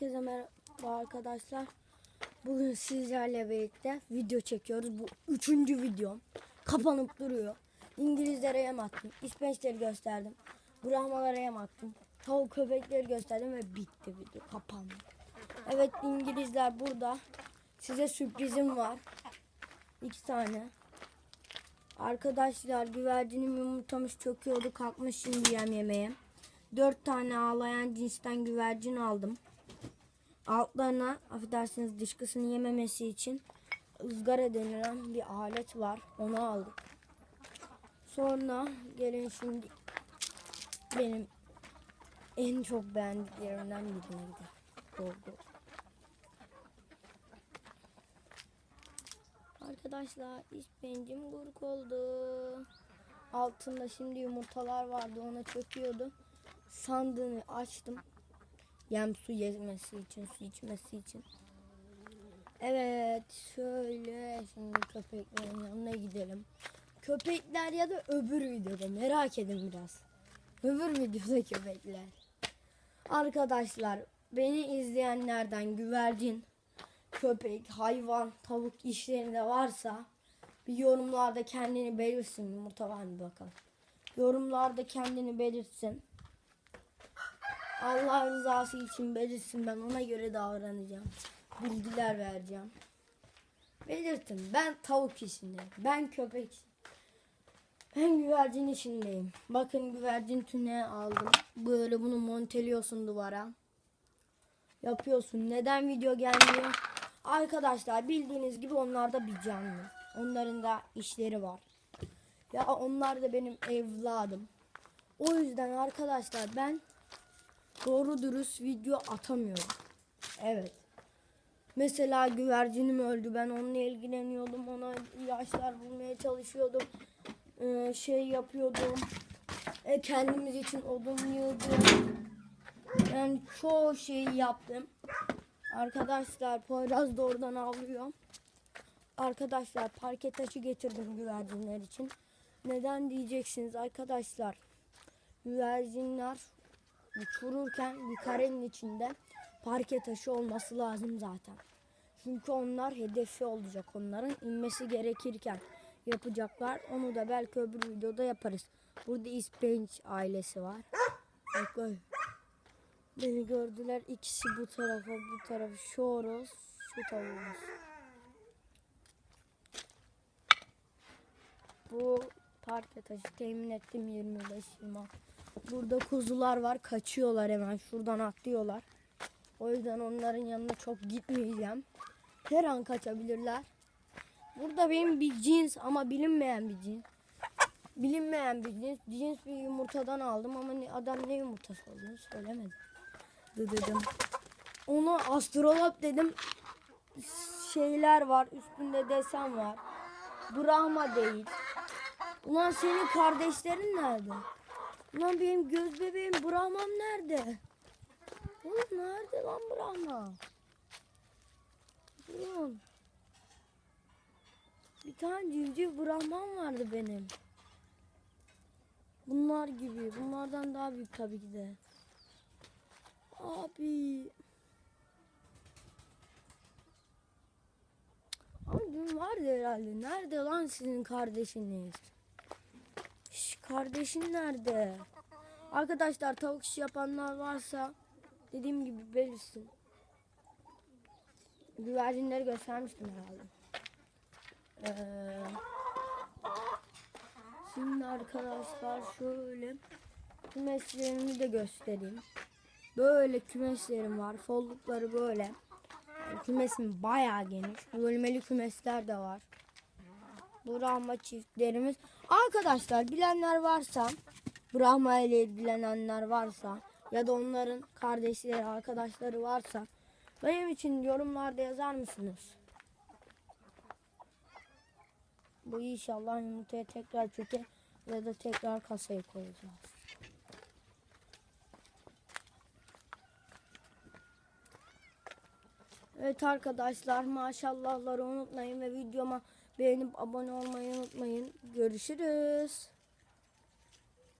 Herkese merhaba arkadaşlar. Bugün sizlerle birlikte video çekiyoruz. Bu üçüncü videom. Kapanıp duruyor. İngilizlere yem attım. İspençleri gösterdim. Brahmalara yem attım. Tavuk köpekleri gösterdim ve bitti video. Kapandı. Evet İngilizler burada. Size sürprizim var. İki tane. Arkadaşlar güvercinim yumurtamış çöküyordu. Kalkmış şimdi yem yemeye. Dört tane ağlayan cinsten güvercin aldım. Altlarına affedersiniz dışkısını yememesi için ızgara denilen bir alet var. Onu aldık. Sonra gelin şimdi benim en çok beğendiklerimden birine gidelim. Arkadaşlar ispencim gurk oldu. Altında şimdi yumurtalar vardı ona çöküyordu. Sandığını açtım. Yem su yemesi için, su içmesi için. Evet şöyle şimdi köpeklerin yanına gidelim. Köpekler ya da öbür videoda merak edin biraz. Öbür videoda köpekler. Arkadaşlar beni izleyenlerden güvercin, köpek, hayvan, tavuk işlerinde varsa bir yorumlarda kendini belirsin. Mı bakalım. Yorumlarda kendini belirtsin. Allah rızası için belirsin ben ona göre davranacağım. Bilgiler vereceğim. Belirtin ben tavuk işindeyim. Ben köpek. Ben güvercin işindeyim. Bakın güvercin tüne aldım. Böyle bunu monteliyorsun duvara. Yapıyorsun. Neden video gelmiyor? Arkadaşlar bildiğiniz gibi onlar da bir canlı. Onların da işleri var. Ya onlar da benim evladım. O yüzden arkadaşlar ben doğru dürüst video atamıyorum. Evet. Mesela güvercinim öldü. Ben onunla ilgileniyordum. Ona ilaçlar bulmaya çalışıyordum. Ee, şey yapıyordum. E, kendimiz için odun yığdım. Yani çoğu şeyi yaptım. Arkadaşlar Poyraz da oradan avlıyor. Arkadaşlar parke taşı getirdim güvercinler için. Neden diyeceksiniz arkadaşlar. Güvercinler uçururken bir karenin içinde parke taşı olması lazım zaten. Çünkü onlar hedefi olacak onların inmesi gerekirken yapacaklar. Onu da belki öbür videoda yaparız. Burada İspenç ailesi var. Bak. Beni gördüler. İkisi bu tarafa bu tarafa. Şu horoz şu tavuğumuz. Bu parke taşı temin ettim 25 26. Burada kuzular var. Kaçıyorlar hemen. Şuradan atlıyorlar. O yüzden onların yanına çok gitmeyeceğim. Her an kaçabilirler. Burada benim bir cins ama bilinmeyen bir cins. Bilinmeyen bir cins. Cins bir yumurtadan aldım ama ne- adam ne yumurtası olduğunu söylemedi. Dedim. Onu astrolog dedim. Şeyler var. Üstünde desen var. Brahma değil. Ulan senin kardeşlerin nerede? Ulan benim göz bebeğim Brahma'm nerede? Oğlum nerede lan Brahma? Oğlum. Bir tane civciv Brahman vardı benim. Bunlar gibi. Bunlardan daha büyük tabii ki de. Abi. Abi dün vardı herhalde. Nerede lan sizin kardeşiniz? Şş, kardeşin nerede? Arkadaşlar tavuk işi yapanlar varsa dediğim gibi belirsin. Güvercinleri göstermiştim herhalde. Ee, şimdi arkadaşlar şöyle kümeslerimi de göstereyim. Böyle kümeslerim var. Follukları böyle. Yani kümesim bayağı geniş. Bölmeli kümesler de var. Brahma çiftlerimiz. Arkadaşlar bilenler varsa Brahma ile ilgilenenler varsa ya da onların kardeşleri, arkadaşları varsa benim için yorumlarda yazar mısınız? Bu inşallah yumurtaya tekrar çöke ya da tekrar kasaya koyacağız. Evet arkadaşlar maşallahları unutmayın ve videoma beğenip abone olmayı unutmayın. Görüşürüz.